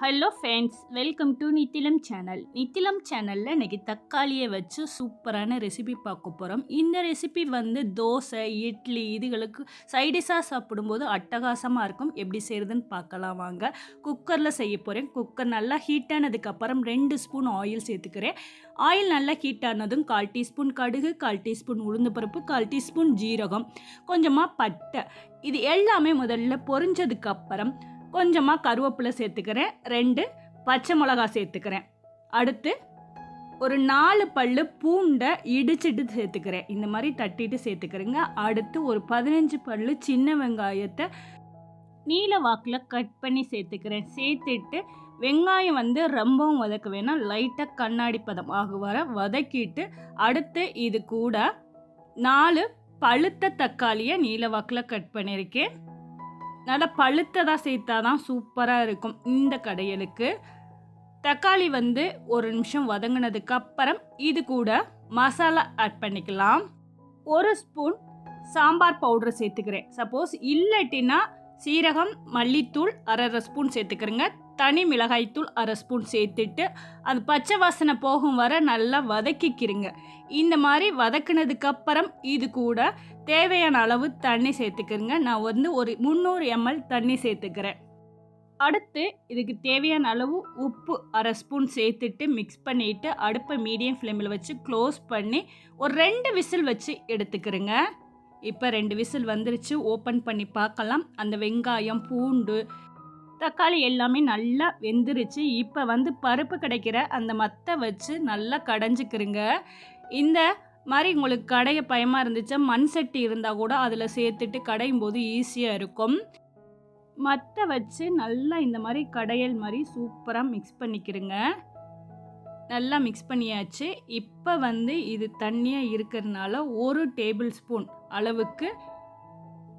Hello friends welcome to Nithilam channel Nithilam சேனலில் இன்றைக்கி தக்காளியை வச்சு சூப்பரான ரெசிபி பார்க்க போகிறோம் இந்த ரெசிபி வந்து தோசை இட்லி இதுகளுக்கு சைடிஷாக சாப்பிடும்போது அட்டகாசமாக இருக்கும். எப்படி செய்கிறதுன்னு பார்க்கலாம் வாங்க. குக்கரில் செய்ய போகிறேன் குக்கர் நல்லா ஹீட் ஆனதுக்கப்புறம் ரெண்டு ஸ்பூன் ஆயில் சேர்த்துக்கிறேன். ஆயில் நல்லா ஹீட் ஆனதும் கால் டீஸ்பூன் கடுகு கால் டீஸ்பூன் உளுந்து பருப்பு கால் டீஸ்பூன் ஜீரகம் கொஞ்சமாக பட்டை. இது எல்லாமே முதல்ல பொரிஞ்சதுக்கப்புறம் கொஞ்சமாக கருவேப்பிலை சேர்த்துக்கிறேன். ரெண்டு பச்சை மிளகா சேர்த்துக்கிறேன். அடுத்து ஒரு நாலு பல்லு பூண்டை இடிச்சிட்டு சேர்த்துக்கிறேன். இந்த மாதிரி தட்டிட்டு சேர்த்துக்கிறேங்க. அடுத்து ஒரு பதினஞ்சு பல்லு சின்ன வெங்காயத்தை நீல வாக்கில் கட் பண்ணி சேர்த்துக்கிறேன். சேர்த்துட்டு வெங்காயம் வந்து ரொம்பவும் வதக்க வேணாம். லைட்டாக கண்ணாடி பதம் ஆக வர வதக்கிட்டு அடுத்து இது கூட நாலு பழுத்த தக்காளியை நீல வாக்கில் கட் பண்ணியிருக்கேன். நல்லா பழுத்ததாக சேர்த்தா தான் சூப்பராக இருக்கும் இந்த கடையலுக்கு. தக்காளி வந்து ஒரு நிமிஷம் வதங்கினதுக்கு அப்புறம் இது கூட மசாலா ஆட் பண்ணிக்கலாம். ஒரு ஸ்பூன் சாம்பார் பவுடர் சேர்த்துக்கிறேன். சப்போஸ் இல்லாட்டினா சீரகம் மல்லித்தூள் அரை ஸ்பூன் சேர்த்துக்கிறேங்க. தனி மிளகாய்த்தூள் அரை ஸ்பூன் சேர்த்துட்டு அது பச்சை வாசனை போகும் வர நல்லா வதக்கிக்கிறங்க இந்த மாதிரி வதக்குனதுக்கப்புறம் இது கூட தேவையான அளவு தண்ணி சேர்த்துக்கிறங்க நான் வந்து ஒரு முந்நூறு எம்எல் தண்ணி சேர்த்துக்கிறேன். அடுத்து இதுக்கு தேவையான அளவு உப்பு அரை ஸ்பூன் சேர்த்துட்டு மிக்ஸ் பண்ணிவிட்டு அடுப்பை மீடியம் ஃப்ளேமில் வச்சு க்ளோஸ் பண்ணி ஒரு ரெண்டு விசில் வச்சு எடுத்துக்கிறேங்க. இப்போ ரெண்டு விசில் வந்துருச்சு. ஓப்பன் பண்ணி பார்க்கலாம். அந்த வெங்காயம் பூண்டு தக்காளி எல்லாமே நல்லா வெந்துருச்சு. இப்போ வந்து பருப்பு கிடைக்கிற அந்த மத்தை வச்சு நல்லா கடைஞ்சிக்கிறங்க இந்த மாதிரி உங்களுக்கு கடைய பயமாக இருந்துச்சா மண் சட்டி இருந்தால் கூட அதில் சேர்த்துட்டு கடையும் போது ஈஸியாக இருக்கும். மத்தை வச்சு நல்லா இந்த மாதிரி கடையல் மாதிரி சூப்பராக மிக்ஸ் பண்ணிக்கிறங்க நல்லா மிக்ஸ் பண்ணியாச்சு. இப்போ வந்து இது தண்ணியாக இருக்கிறதுனால ஒரு டேபிள் ஸ்பூன் அளவுக்கு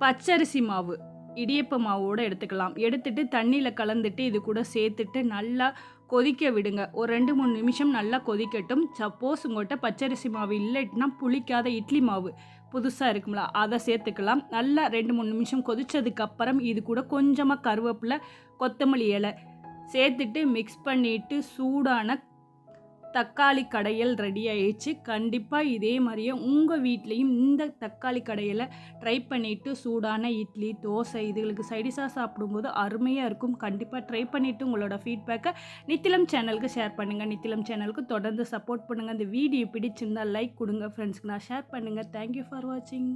பச்சரிசி மாவு. இடியப்ப மாவோடு எடுத்துக்கலாம். எடுத்துட்டு தண்ணியில் கலந்துட்டு இது கூட சேர்த்துட்டு நல்லா கொதிக்க விடுங்க. ஒரு ரெண்டு மூணு நிமிஷம் நல்லா கொதிக்கட்டும். சப்போஸ் உங்கள்கிட்ட பச்சரிசி மாவு இல்லைன்னா புளிக்காத இட்லி மாவு புதுசாக இருக்கும்ல அதை சேர்த்துக்கலாம். நல்லா ரெண்டு மூணு நிமிஷம் கொதித்ததுக்கப்புறம் இது கூட கொஞ்சமாக கருவேப்பிலை கொத்தமல்லி இலை சேர்த்துட்டு மிக்ஸ் பண்ணிவிட்டு சூடான தக்காளி கடையல் ரெடி ஆயிடுச்சு. கண்டிப்பாக இதே மாதிரியே உங்கள் வீட்லேயும் இந்த தக்காளி கடையில் ட்ரை பண்ணிவிட்டு சூடான இட்லி தோசை இதுகளுக்கு சைடிஷாக சாப்பிடும்போது அருமையாக இருக்கும். கண்டிப்பாக ட்ரை பண்ணிவிட்டு உங்களோட ஃபீட்பேக்கை நித்திலம் சேனலுக்கு ஷேர் பண்ணுங்கள் நித்திலம் சேனலுக்கு தொடர்ந்து சப்போர்ட் பண்ணுங்கள் இந்த வீடியோ பிடிச்சிருந்தால் லைக் கொடுங்க. ஃப்ரெண்ட்ஸ்க்கு நான் ஷேர் பண்ணுங்கள் தேங்க்யூ ஃபார் வாட்சிங்